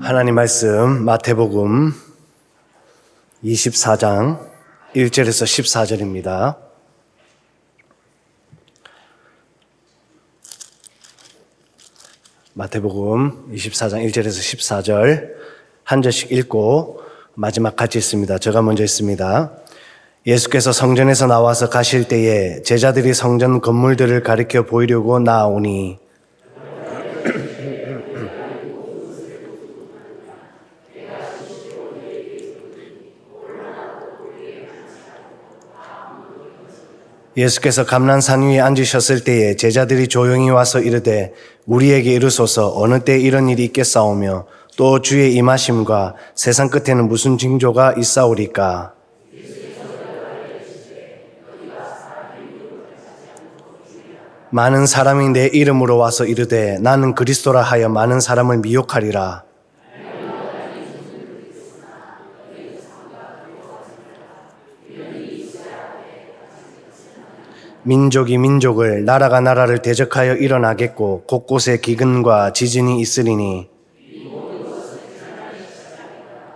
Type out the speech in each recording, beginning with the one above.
하나님 말씀 마태복음 24장 1절에서 14절입니다. 마태복음 24장 1절에서 14절 한 절씩 읽고 마지막 같이 있습니다. 제가 먼저 있습니다. 예수께서 성전에서 나와서 가실 때에 제자들이 성전 건물들을 가리켜 보이려고 나오니 예수께서 감난산 위에 앉으셨을 때에 제자들이 조용히 와서 이르되 우리에게 이르소서 어느 때 이런 일이 있겠사오며 또 주의 임하심과 세상 끝에는 무슨 징조가 있사오리까? 많은 사람이 내 이름으로 와서 이르되 나는 그리스도라 하여 많은 사람을 미혹하리라 민족이 민족을 나라가 나라를 대적하여 일어나겠고 곳곳에 기근과 지진이 있으리니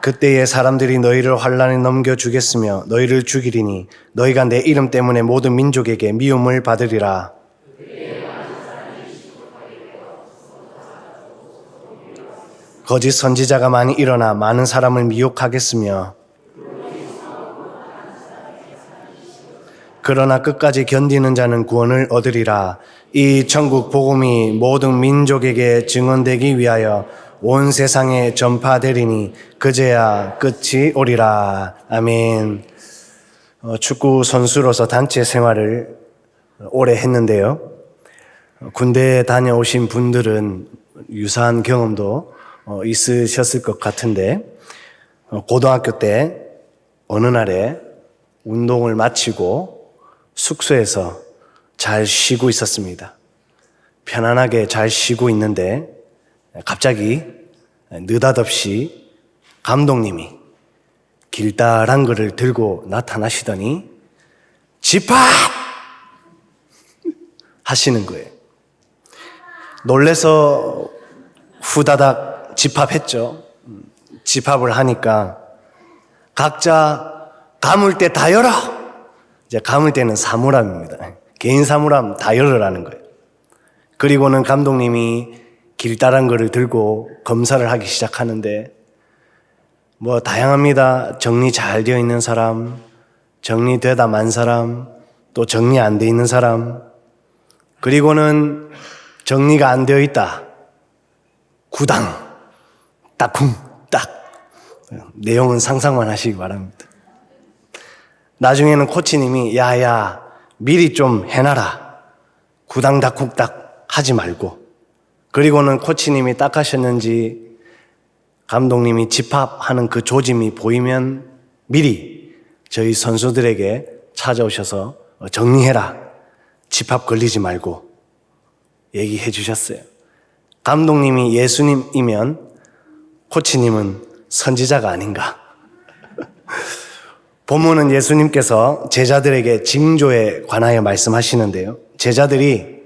그때에 사람들이 너희를 환란에 넘겨 주겠으며 너희를 죽이리니 너희가 내 이름 때문에 모든 민족에게 미움을 받으리라. 거짓 선지자가 많이 일어나 많은 사람을 미혹하겠으며 그러나 끝까지 견디는 자는 구원을 얻으리라. 이 천국 복음이 모든 민족에게 증언되기 위하여 온 세상에 전파되리니 그제야 끝이 오리라. 아멘. 어, 축구 선수로서 단체 생활을 오래 했는데요. 군대에 다녀오신 분들은 유사한 경험도 어, 있으셨을 것 같은데 어, 고등학교 때 어느 날에 운동을 마치고 숙소에서 잘 쉬고 있었습니다. 편안하게 잘 쉬고 있는데 갑자기 느닷없이 감독님이 길다란 글을 들고 나타나시더니 집합! 하시는 거예요. 놀래서 후다닥 집합했죠. 집합을 하니까 각자 감을 때 다 열어! 이제 감을 때는 사물함입니다. 개인 사물함 다 열으라는 거예요. 그리고는 감독님이 길다란 거를 들고 검사를 하기 시작하는데 뭐 다양합니다. 정리 잘 되어 있는 사람, 정리되다 만 사람, 또 정리 안 되어 있는 사람, 그리고는 정리가 안 되어 있다. 구당, 딱쿵, 딱. 내용은 상상만 하시기 바랍니다. 나중에는 코치님이 야야 미리 좀 해놔라 구당닥국닥 하지 말고 그리고는 코치님이 딱 하셨는지 감독님이 집합하는 그 조짐이 보이면 미리 저희 선수들에게 찾아오셔서 정리해라 집합 걸리지 말고 얘기해 주셨어요. 감독님이 예수님이면 코치님은 선지자가 아닌가. 본문은 예수님께서 제자들에게 징조에 관하여 말씀하시는데요. 제자들이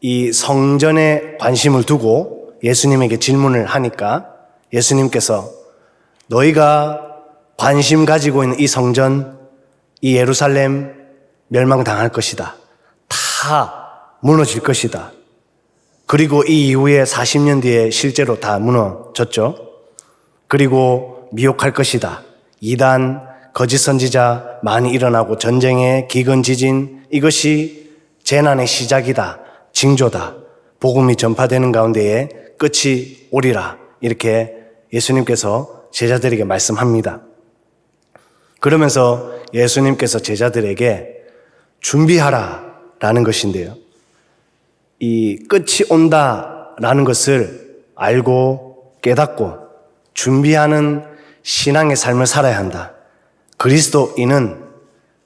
이 성전에 관심을 두고 예수님에게 질문을 하니까 예수님께서 너희가 관심 가지고 있는 이 성전, 이 예루살렘 멸망당할 것이다. 다 무너질 것이다. 그리고 이 이후에 40년 뒤에 실제로 다 무너졌죠. 그리고 미혹할 것이다. 이단, 거짓 선지자 많이 일어나고 전쟁의 기근 지진 이것이 재난의 시작이다. 징조다. 복음이 전파되는 가운데에 끝이 오리라. 이렇게 예수님께서 제자들에게 말씀합니다. 그러면서 예수님께서 제자들에게 준비하라 라는 것인데요. 이 끝이 온다 라는 것을 알고 깨닫고 준비하는 신앙의 삶을 살아야 한다. 그리스도인은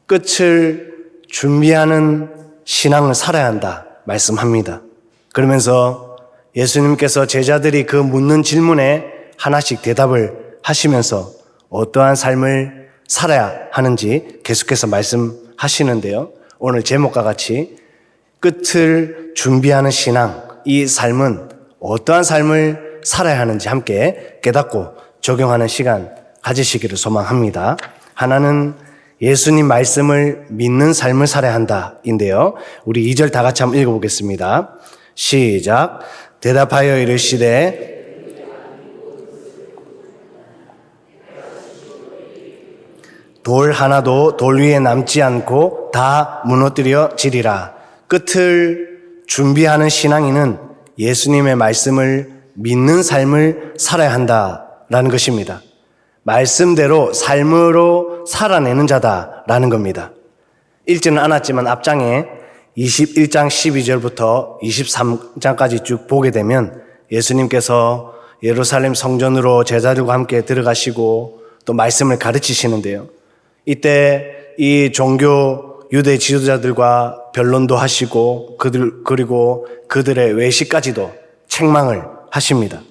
끝을 준비하는 신앙을 살아야 한다 말씀합니다. 그러면서 예수님께서 제자들이 그 묻는 질문에 하나씩 대답을 하시면서 어떠한 삶을 살아야 하는지 계속해서 말씀하시는데요. 오늘 제목과 같이 끝을 준비하는 신앙, 이 삶은 어떠한 삶을 살아야 하는지 함께 깨닫고 적용하는 시간 가지시기를 소망합니다. 하나는 예수님 말씀을 믿는 삶을 살아야 한다인데요. 우리 2절 다 같이 한번 읽어보겠습니다. 시작. 대답하여 이르시되 돌 하나도 돌 위에 남지 않고 다 무너뜨려 지리라. 끝을 준비하는 신앙인은 예수님의 말씀을 믿는 삶을 살아야 한다라는 것입니다. 말씀대로 삶으로 살아내는 자다라는 겁니다. 읽지는 않았지만 앞장에 21장 12절부터 23장까지 쭉 보게 되면 예수님께서 예루살렘 성전으로 제자들과 함께 들어가시고 또 말씀을 가르치시는데요. 이때 이 종교 유대 지도자들과 변론도 하시고 그들 그리고 그들의 외식까지도 책망을 하십니다.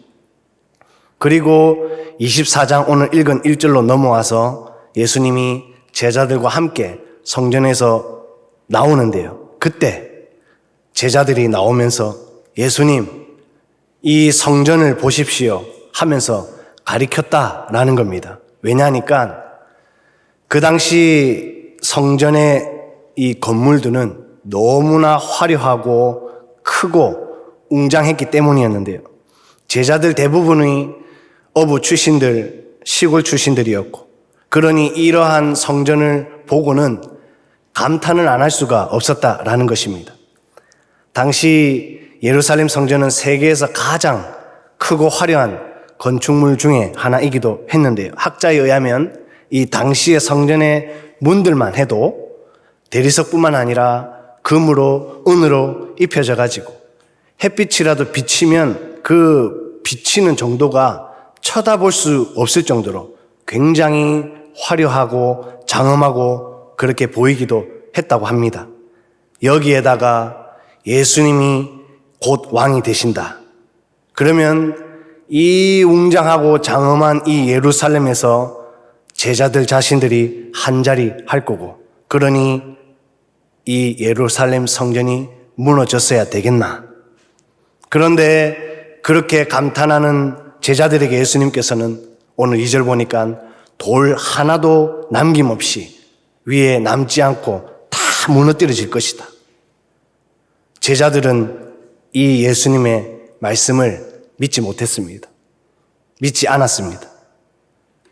그리고 24장 오늘 읽은 1절로 넘어와서 예수님이 제자들과 함께 성전에서 나오는데요. 그때 제자들이 나오면서 예수님 이 성전을 보십시오 하면서 가리켰다라는 겁니다. 왜냐하니까 그 당시 성전의 이 건물들은 너무나 화려하고 크고 웅장했기 때문이었는데요. 제자들 대부분이 어부 출신들, 시골 출신들이었고, 그러니 이러한 성전을 보고는 감탄을 안 할 수가 없었다라는 것입니다. 당시 예루살렘 성전은 세계에서 가장 크고 화려한 건축물 중에 하나이기도 했는데요. 학자에 의하면 이 당시의 성전의 문들만 해도 대리석뿐만 아니라 금으로 은으로 입혀져 가지고 햇빛이라도 비치면 그 비치는 정도가 쳐다볼 수 없을 정도로 굉장히 화려하고 장엄하고 그렇게 보이기도 했다고 합니다. 여기에다가 예수님이 곧 왕이 되신다. 그러면 이 웅장하고 장엄한 이 예루살렘에서 제자들 자신들이 한 자리 할 거고, 그러니 이 예루살렘 성전이 무너졌어야 되겠나. 그런데 그렇게 감탄하는 제자들에게 예수님께서는 오늘 2절 보니까 돌 하나도 남김없이 위에 남지 않고 다 무너뜨려질 것이다. 제자들은 이 예수님의 말씀을 믿지 못했습니다. 믿지 않았습니다.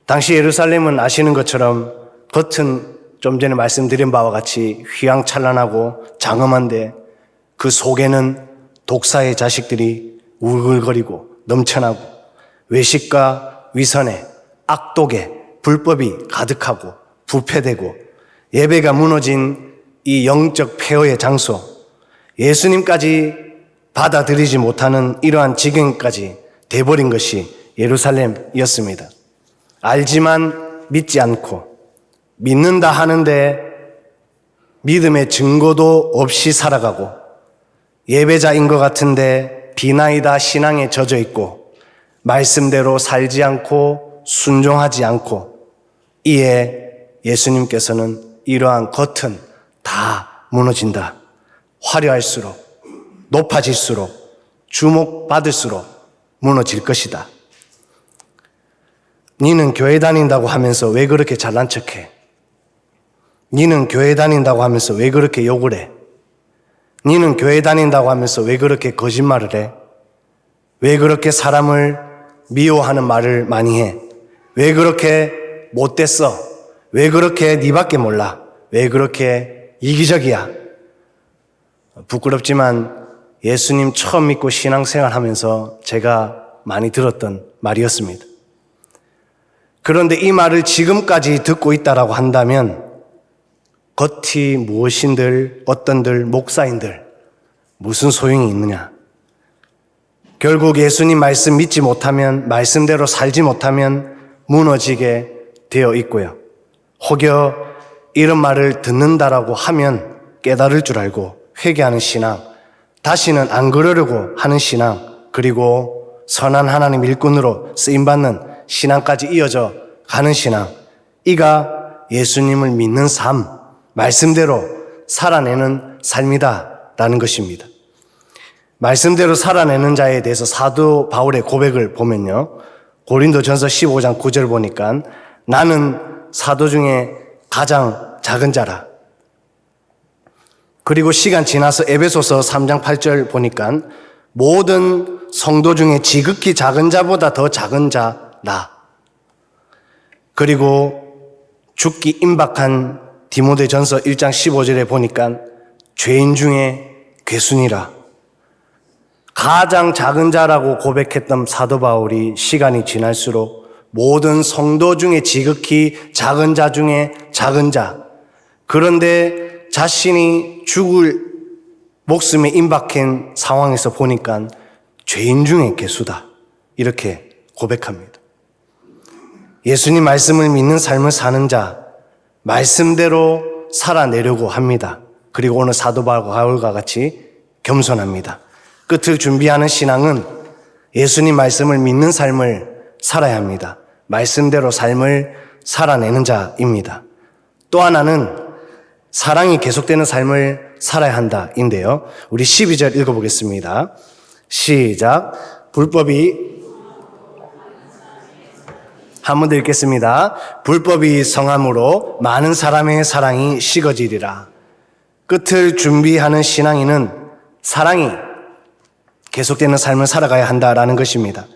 당시 예루살렘은 아시는 것처럼 겉은 좀 전에 말씀드린 바와 같이 휘황찬란하고 장엄한데 그 속에는 독사의 자식들이 우글거리고 넘쳐나고 외식과 위선에 악독에 불법이 가득하고 부패되고 예배가 무너진 이 영적 폐허의 장소 예수님까지 받아들이지 못하는 이러한 지경까지 돼버린 것이 예루살렘이었습니다. 알지만 믿지 않고 믿는다 하는데 믿음의 증거도 없이 살아가고 예배자인 것 같은데 비나이다 신앙에 젖어 있고 말씀대로 살지 않고 순종하지 않고 이에 예수님께서는 이러한 겉은 다 무너진다. 화려할수록 높아질수록 주목받을수록 무너질 것이다. 니는 교회 다닌다고 하면서 왜 그렇게 잘난 척해? 니는 교회 다닌다고 하면서 왜 그렇게 욕을 해? 니는 교회 다닌다고 하면서 왜 그렇게 거짓말을 해? 왜 그렇게 사람을 미워하는 말을 많이 해? 왜 그렇게 못됐어? 왜 그렇게 니밖에 몰라? 왜 그렇게 이기적이야? 부끄럽지만 예수님 처음 믿고 신앙생활 하면서 제가 많이 들었던 말이었습니다. 그런데 이 말을 지금까지 듣고 있다라고 한다면 겉이 무엇인들 어떤들 목사인들 무슨 소용이 있느냐? 결국 예수님 말씀 믿지 못하면 말씀대로 살지 못하면 무너지게 되어 있고요. 혹여 이런 말을 듣는다라고 하면 깨달을 줄 알고 회개하는 신앙, 다시는 안 그러려고 하는 신앙, 그리고 선한 하나님 일꾼으로 쓰임받는 신앙까지 이어져 가는 신앙, 이가 예수님을 믿는 삶, 말씀대로 살아내는 삶이다. 라는 것입니다. 말씀대로 살아내는 자에 대해서 사도 바울의 고백을 보면요. 고린도 전서 15장 9절 보니까 나는 사도 중에 가장 작은 자라. 그리고 시간 지나서 에베소서 3장 8절 보니까 모든 성도 중에 지극히 작은 자보다 더 작은 자 나. 그리고 죽기 임박한 디모데 전서 1장 15절에 보니까 죄인 중에 괴순이라. 가장 작은 자라고 고백했던 사도 바울이 시간이 지날수록 모든 성도 중에 지극히 작은 자 중에 작은 자. 그런데 자신이 죽을 목숨에 임박한 상황에서 보니까 죄인 중에 개수다. 이렇게 고백합니다. 예수님 말씀을 믿는 삶을 사는 자, 말씀대로 살아내려고 합니다. 그리고 오늘 사도 바울과 같이 겸손합니다. 끝을 준비하는 신앙은 예수님 말씀을 믿는 삶을 살아야 합니다. 말씀대로 삶을 살아내는 자입니다. 또 하나는 사랑이 계속되는 삶을 살아야 한다인데요. 우리 12절 읽어보겠습니다. 시작. 불법이 한 번 더 읽겠습니다. 불법이 성함으로 많은 사람의 사랑이 식어지리라. 끝을 준비하는 신앙인은 사랑이 계속되는 삶을 살아가야 한다라는 것입니다.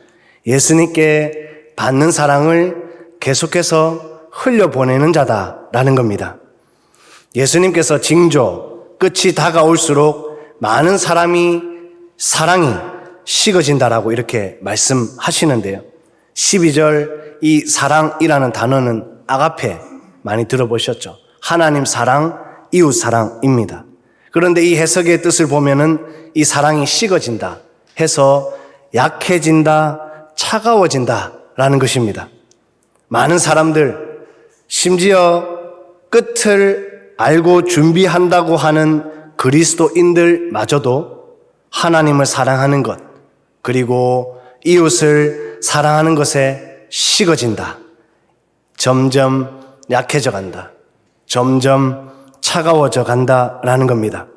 예수님께 받는 사랑을 계속해서 흘려보내는 자다라는 겁니다. 예수님께서 징조, 끝이 다가올수록 많은 사람이 사랑이 식어진다라고 이렇게 말씀하시는데요. 12절 이 사랑이라는 단어는 아가페 많이 들어보셨죠? 하나님 사랑, 이웃 사랑입니다. 그런데 이 해석의 뜻을 보면은 이 사랑이 식어진다 해서 약해진다, 차가워진다 라는 것입니다. 많은 사람들, 심지어 끝을 알고 준비한다고 하는 그리스도인들마저도 하나님을 사랑하는 것, 그리고 이웃을 사랑하는 것에 식어진다. 점점 약해져 간다. 점점 차가워져 간다라는 겁니다.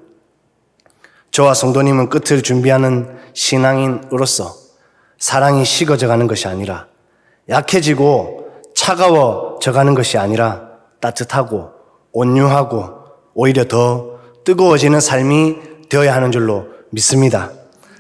저와 성도님은 끝을 준비하는 신앙인으로서 사랑이 식어져 가는 것이 아니라 약해지고 차가워져 가는 것이 아니라 따뜻하고 온유하고 오히려 더 뜨거워지는 삶이 되어야 하는 줄로 믿습니다.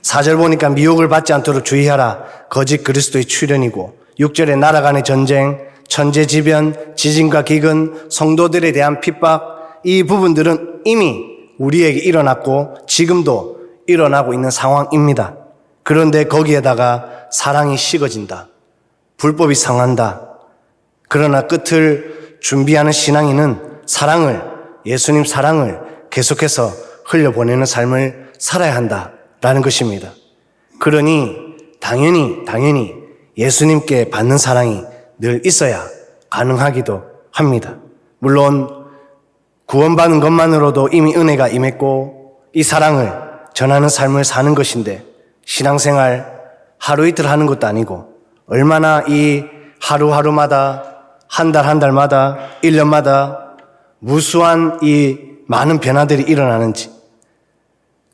4절 보니까 미혹을 받지 않도록 주의하라. 거짓 그리스도의 출현이고 6절에 날아가는 전쟁, 천재지변, 지진과 기근, 성도들에 대한 핍박 이 부분들은 이미 우리에게 일어났고 지금도 일어나고 있는 상황입니다. 그런데 거기에다가 사랑이 식어진다. 불법이 상한다. 그러나 끝을 준비하는 신앙인은 사랑을, 예수님 사랑을 계속해서 흘려보내는 삶을 살아야 한다 라는 것입니다. 그러니 당연히, 당연히 예수님께 받는 사랑이 늘 있어야 가능하기도 합니다. 물론 구원받은 것만으로도 이미 은혜가 임했고 이 사랑을 전하는 삶을 사는 것인데 신앙생활 하루 이틀 하는 것도 아니고 얼마나 이 하루하루마다 한 달 한 달마다 1년마다 무수한 이 많은 변화들이 일어나는지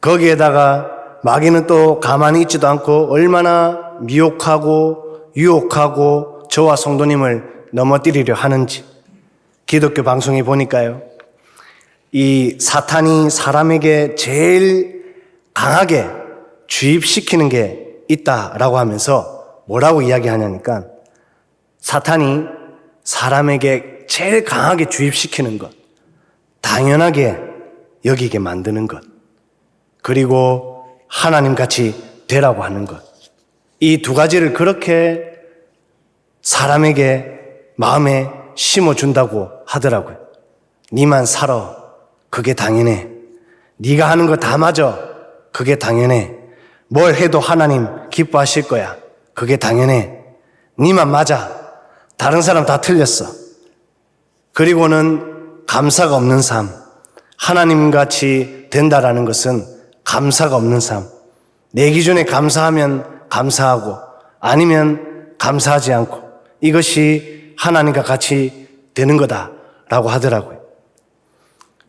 거기에다가 마귀는 또 가만히 있지도 않고 얼마나 미혹하고 유혹하고 저와 성도님을 넘어뜨리려 하는지 기독교 방송에 보니까요. 이 사탄이 사람에게 제일 강하게 주입시키는 게 있다라고 하면서 뭐라고 이야기하냐니까 사탄이 사람에게 제일 강하게 주입시키는 것, 당연하게 여기게 만드는 것, 그리고 하나님 같이 되라고 하는 것. 이 두 가지를 그렇게 사람에게 마음에 심어준다고 하더라고요. 니만 살아. 그게 당연해. 네가 하는 거 다 맞아. 그게 당연해. 뭘 해도 하나님 기뻐하실 거야. 그게 당연해. 니만 맞아. 다른 사람 다 틀렸어. 그리고는 감사가 없는 삶. 하나님 같이 된다라는 것은 감사가 없는 삶. 내 기준에 감사하면 감사하고 아니면 감사하지 않고 이것이 하나님과 같이 되는 거다라고 하더라고요.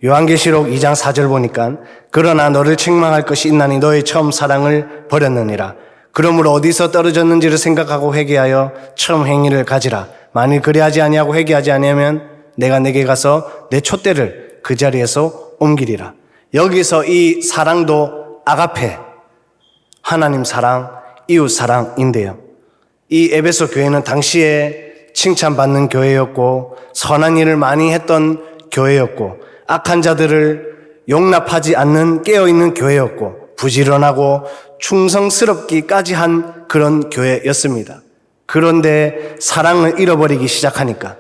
요한계시록 2장 4절 보니까 그러나 너를 책망할 것이 있나니 너의 처음 사랑을 버렸느니라. 그러므로 어디서 떨어졌는지를 생각하고 회개하여 처음 행위를 가지라. 만일 그리하지 아니하고 회개하지 아니하면 내가 내게 가서 내 촛대를 그 자리에서 옮기리라. 여기서 이 사랑도 아가페 하나님 사랑, 이웃 사랑인데요. 이 에베소 교회는 당시에 칭찬받는 교회였고 선한 일을 많이 했던 교회였고 악한 자들을 용납하지 않는 깨어있는 교회였고 부지런하고 충성스럽기까지 한 그런 교회였습니다. 그런데 사랑을 잃어버리기 시작하니까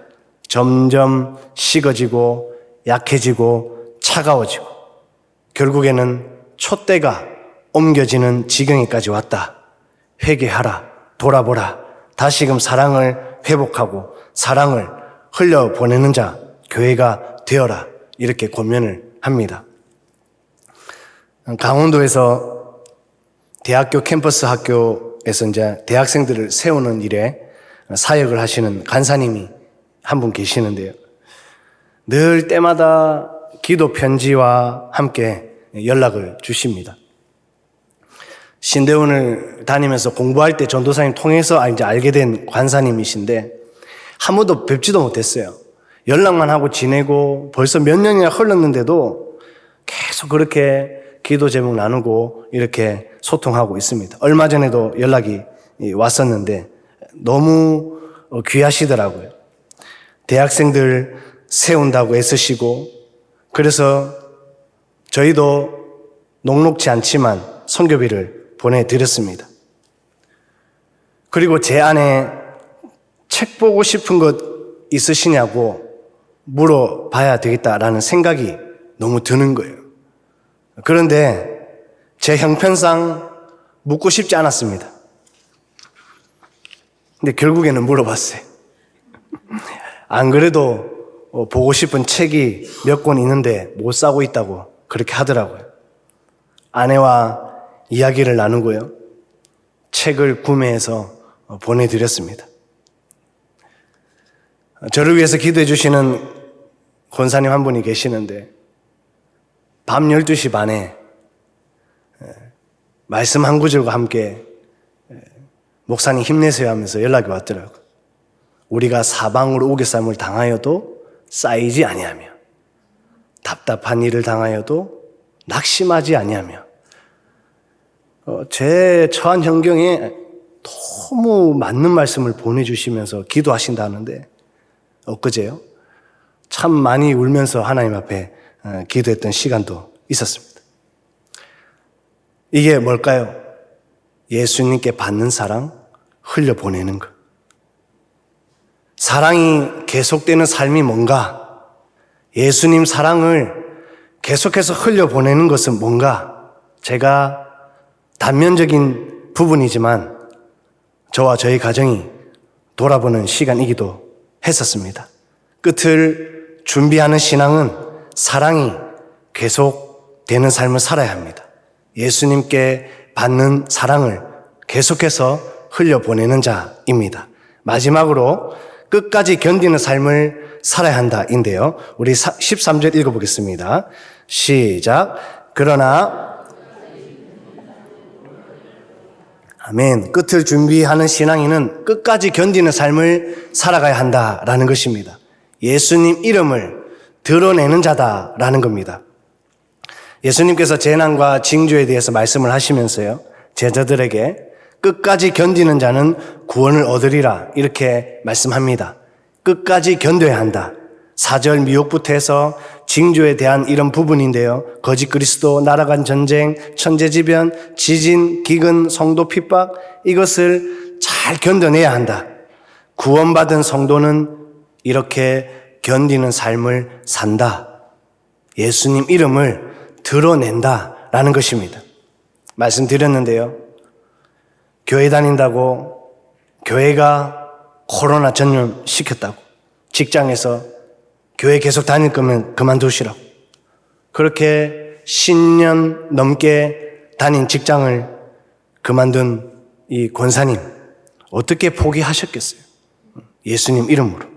점점 식어지고 약해지고 차가워지고 결국에는 촛대가 옮겨지는 지경에까지 왔다. 회개하라. 돌아보라. 다시금 사랑을 회복하고 사랑을 흘려보내는 자, 교회가 되어라. 이렇게 권면을 합니다. 강원도에서 대학교 캠퍼스 학교에서 이제 대학생들을 세우는 일에 사역을 하시는 간사님이 한 분 계시는데요. 늘 때마다 기도 편지와 함께 연락을 주십니다. 신대원을 다니면서 공부할 때 전도사님 통해서 이제 알게 된 관사님이신데 한 번도 뵙지도 못했어요. 연락만 하고 지내고 벌써 몇 년이나 흘렀는데도 계속 그렇게 기도 제목 나누고 이렇게 소통하고 있습니다. 얼마 전에도 연락이 왔었는데 너무 귀하시더라고요. 대학생들 세운다고 애쓰시고 그래서 저희도 녹록지 않지만 선교비를 보내드렸습니다. 그리고 제 안에 책 보고 싶은 것 있으시냐고 물어봐야 되겠다라는 생각이 너무 드는 거예요. 그런데 제 형편상 묻고 싶지 않았습니다. 근데 결국에는 물어봤어요. 안 그래도 어, 보고 싶은 책이 몇 권 있는데 못 사고 있다고 그렇게 하더라고요. 아내와 이야기를 나누고요. 책을 구매해서 어, 보내드렸습니다. 저를 위해서 기도해 주시는 권사님 한 분이 계시는데 밤 12시 반에 말씀 한 구절과 함께 목사님 힘내세요 하면서 연락이 왔더라고요. 우리가 사방으로 우겨쌈을 당하여도 쌓이지 아니하며 답답한 일을 당하여도 낙심하지 아니하며 어, 제 처한 환경에 너무 맞는 말씀을 보내주시면서 기도하신다는데 엊그제요 참 많이 울면서 하나님 앞에 어, 기도했던 시간도 있었습니다. 이게 뭘까요? 예수님께 받는 사랑 흘려보내는 것. 사랑이 계속되는 삶이 뭔가? 예수님 사랑을 계속해서 흘려보내는 것은 뭔가? 제가 단면적인 부분이지만 저와 저희 가정이 돌아보는 시간이기도 했었습니다. 끝을 준비하는 신앙은 사랑이 계속되는 삶을 살아야 합니다. 예수님께 받는 사랑을 계속해서 흘려보내는 자입니다. 마지막으로 끝까지 견디는 삶을 살아야 한다인데요. 우리 13절 읽어보겠습니다. 시작. 그러나 아멘. 끝을 준비하는 신앙인은 끝까지 견디는 삶을 살아가야 한다라는 것입니다. 예수님 이름을 드러내는 자다라는 겁니다. 예수님께서 재난과 징조에 대해서 말씀을 하시면서요. 제자들에게 끝까지 견디는 자는 구원을 얻으리라 이렇게 말씀합니다. 끝까지 견뎌야 한다. 사절 미혹부터 해서 징조에 대한 이런 부분인데요. 거짓 그리스도, 날아간 전쟁, 천재지변, 지진, 기근, 성도 핍박 이것을 잘 견뎌내야 한다. 구원받은 성도는 이렇게 견디는 삶을 산다. 예수님 이름을 드러낸다 라는 것입니다. 말씀드렸는데요. 교회 다닌다고 교회가 코로나 전염시켰다고 직장에서 교회 계속 다닐 거면 그만두시라고 그렇게 10년 넘게 다닌 직장을 그만둔 이 권사님 어떻게 포기하셨겠어요? 예수님 이름으로.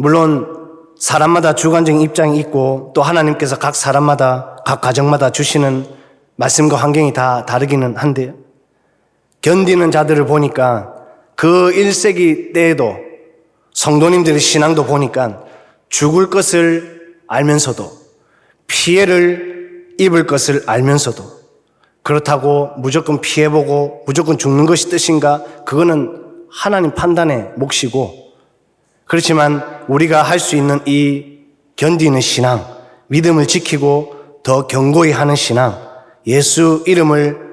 물론 사람마다 주관적인 입장이 있고 또 하나님께서 각 사람마다 각 가정마다 주시는 말씀과 환경이 다 다르기는 한데요. 견디는 자들을 보니까 그 1세기 때에도 성도님들의 신앙도 보니까 죽을 것을 알면서도 피해를 입을 것을 알면서도 그렇다고 무조건 피해보고 무조건 죽는 것이 뜻인가? 그거는 하나님 판단의 몫이고 그렇지만 우리가 할 수 있는 이 견디는 신앙, 믿음을 지키고 더 견고히 하는 신앙, 예수 이름을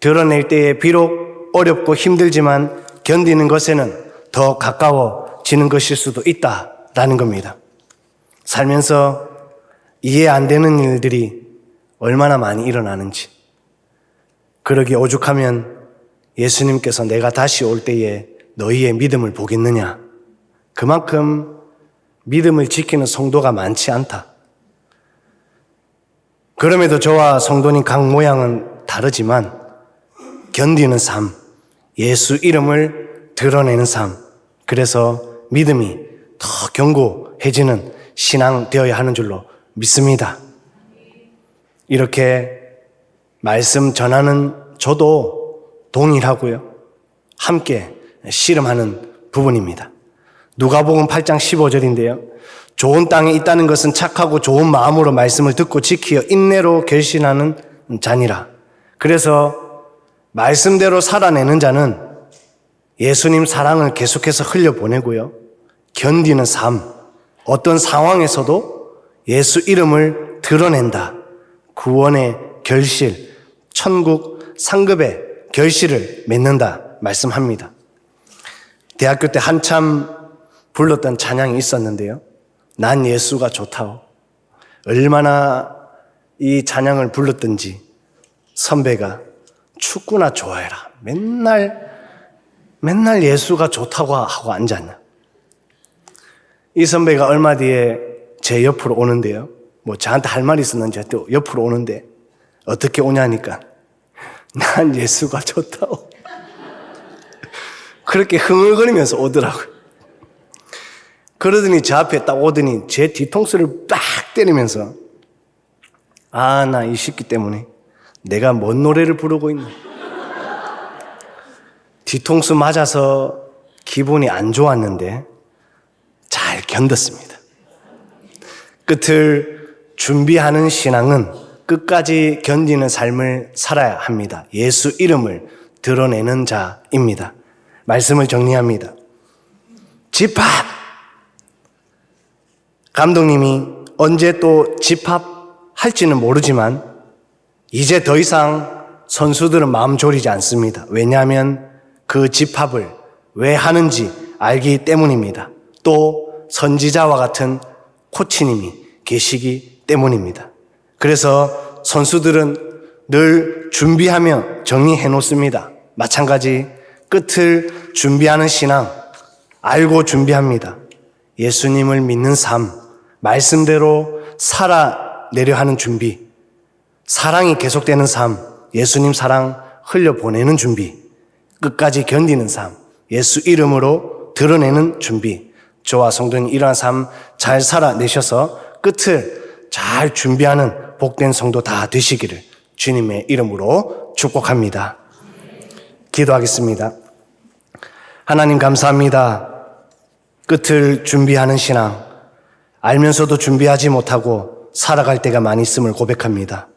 드러낼 때에 비록 어렵고 힘들지만 견디는 것에는 더 가까워지는 것일 수도 있다라는 겁니다. 살면서 이해 안 되는 일들이 얼마나 많이 일어나는지. 그러기 오죽하면 예수님께서 내가 다시 올 때에 너희의 믿음을 보겠느냐. 그만큼 믿음을 지키는 성도가 많지 않다. 그럼에도 저와 성도님 각 모양은 다르지만 견디는 삶, 예수 이름을 드러내는 삶, 그래서 믿음이 더 견고해지는 신앙 되어야 하는 줄로 믿습니다. 이렇게 말씀 전하는 저도 동일하고요. 함께 씨름하는 부분입니다. 누가복음 8장 15절인데요. 좋은 땅에 있다는 것은 착하고 좋은 마음으로 말씀을 듣고 지키어 인내로 결신하는 자니라. 그래서 말씀대로 살아내는 자는 예수님 사랑을 계속해서 흘려보내고요. 견디는 삶, 어떤 상황에서도 예수 이름을 드러낸다. 구원의 결실, 천국 상급의 결실을 맺는다. 말씀합니다. 대학교 때 한참 불렀던 찬양이 있었는데요. 난 예수가 좋다오. 얼마나 이 찬양을 불렀던지 선배가 축구나 좋아해라. 맨날, 맨날 예수가 좋다고 하고 앉았나. 이 선배가 얼마 뒤에 제 옆으로 오는데요. 뭐 저한테 할 말이 있었는지 또 옆으로 오는데 어떻게 오냐니까 난 예수가 좋다오. 그렇게 흥얼거리면서 오더라고요. 그러더니 제 앞에 딱 오더니 제 뒤통수를 빡 때리면서 아, 나이 시기 때문에 내가 뭔 노래를 부르고 있나. 뒤통수 맞아서 기분이 안 좋았는데 잘 견뎠습니다. 끝을 준비하는 신앙은 끝까지 견디는 삶을 살아야 합니다. 예수 이름을 드러내는 자입니다. 말씀을 정리합니다. 집합! 감독님이 언제 또 집합할지는 모르지만 이제 더 이상 선수들은 마음 졸이지 않습니다. 왜냐하면 그 집합을 왜 하는지 알기 때문입니다. 또 선지자와 같은 코치님이 계시기 때문입니다. 그래서 선수들은 늘 준비하며 정리해 놓습니다. 마찬가지 끝을 준비하는 신앙, 알고 준비합니다. 예수님을 믿는 삶, 말씀대로 살아내려 하는 준비, 사랑이 계속되는 삶, 예수님 사랑 흘려보내는 준비, 끝까지 견디는 삶, 예수 이름으로 드러내는 준비, 저와 성도님 이러한 삶 잘 살아내셔서 끝을 잘 준비하는 복된 성도 다 되시기를 주님의 이름으로 축복합니다. 기도하겠습니다. 하나님 감사합니다. 끝을 준비하는 신앙, 알면서도 준비하지 못하고 살아갈 때가 많이 있음을 고백합니다.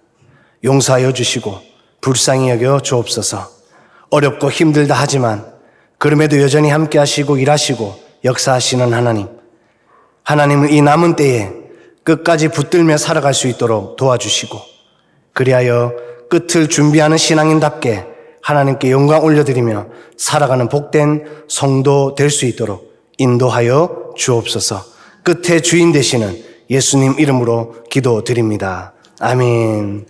용서하여 주시고 불쌍히 여겨 주옵소서. 어렵고 힘들다 하지만 그럼에도 여전히 함께 하시고 일하시고 역사하시는 하나님. 하나님은 이 남은 때에 끝까지 붙들며 살아갈 수 있도록 도와주시고 그리하여 끝을 준비하는 신앙인답게 하나님께 영광 올려드리며 살아가는 복된 성도 될 수 있도록 인도하여 주옵소서 끝의 주인 되시는 예수님 이름으로 기도드립니다. 아멘.